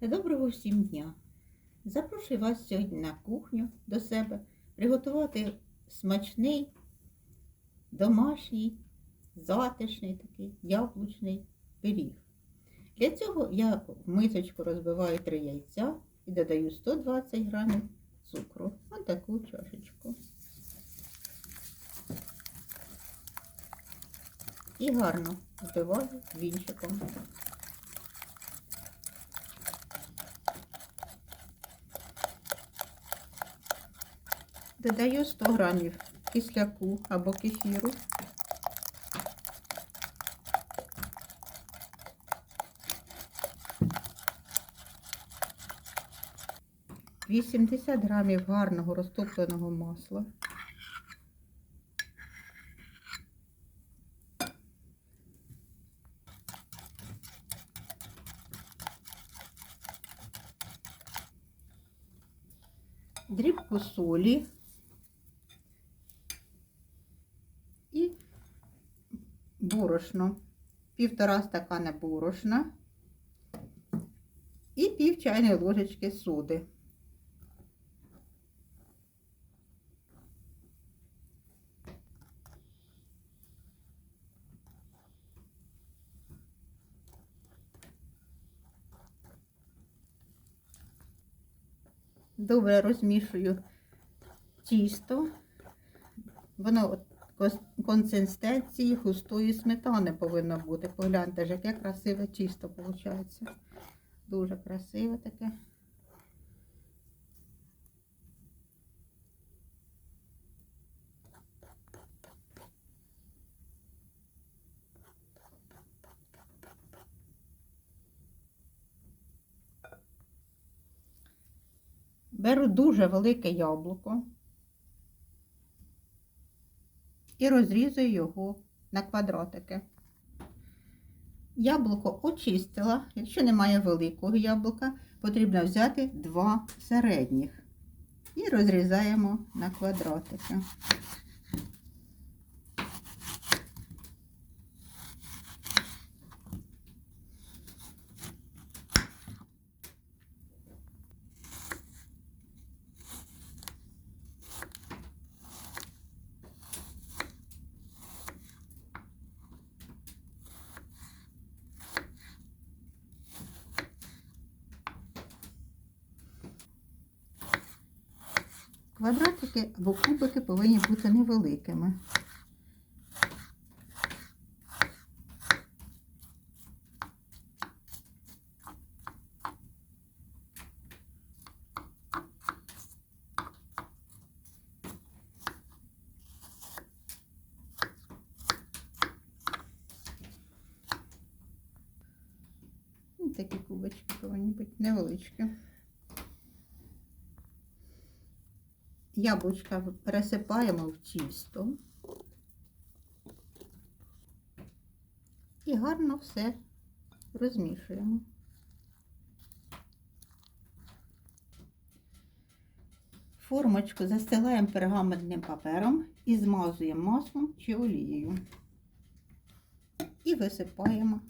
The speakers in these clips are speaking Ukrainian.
Доброго всім дня! Запрошую вас сьогодні на кухню до себе приготувати смачний, домашній, затишний такий яблучний пиріг. Для цього я в мисочку розбиваю 3 яйця і додаю 120 грамів цукру. Ось таку чашечку. І гарно збиваю вінчиком. Додаю 100 грамів кисляку або кефіру. Вісімдесят грамів гарного розтопленого масла. Дрібку солі. і борошно. Півтора стакана борошна і пів чайної ложечки соди. Добре розмішую тісто. Воно консистенції густої сметани повинно бути. Погляньте ж, яке красиве тісто виходить. Дуже красиве таке. Беру дуже велике яблуко і розрізую його на квадратики. Яблуко очистила. Якщо немає великого яблука, потрібно взяти два середніх і розрізаємо на квадратики. Квадратики або кубики повинні бути невеликими. Такі кубочки повинні бути невеличкі. Яблучка пересипаємо в тісто і гарно все розмішуємо. Формочку застилаємо пергаментним папером і змазуємо маслом чи олією. І висипаємо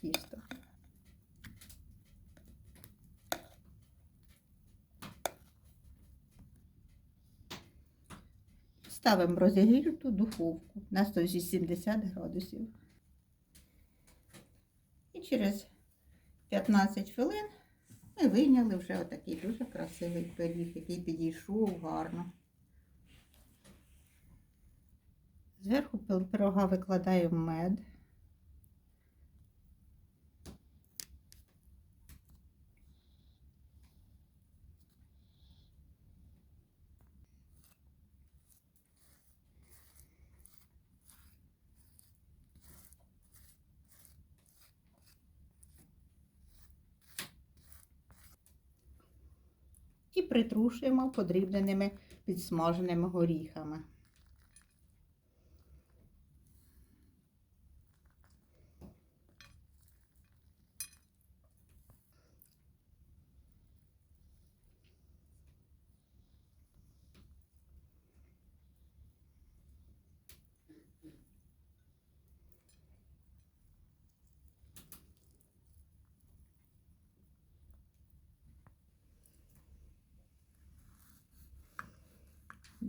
тісто. Ставимо розігріту духовку на 180 градусів. І через 15 хвилин ми вийняли вже отакий дуже красивий пиріг, який підійшов гарно. Зверху пирога викладаємо мед. І притрушуємо подрібненими підсмаженими горіхами.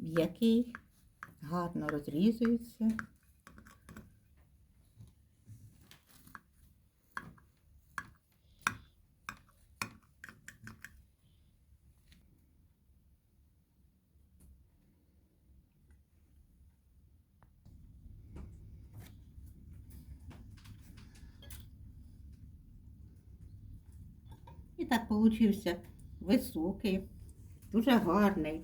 М'який, гарно розрізується. І так получився високий, дуже гарний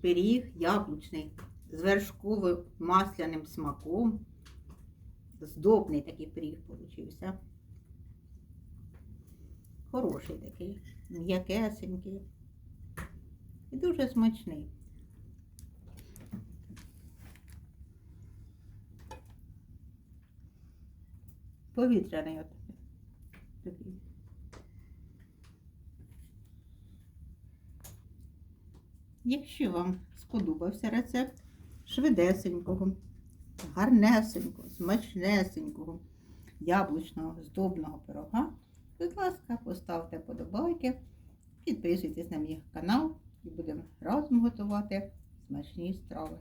пиріг яблучний з вершковим масляним смаком. Здобний такий пиріг получився. Хороший такий, м'якесенький. І дуже смачний. Повітряний от такий. Якщо вам сподобався рецепт швидесенького, гарнесенького, смачнесенького яблучного здобного пирога, будь ласка, поставте подобайки, підписуйтесь на мій канал і будемо разом готувати смачні страви.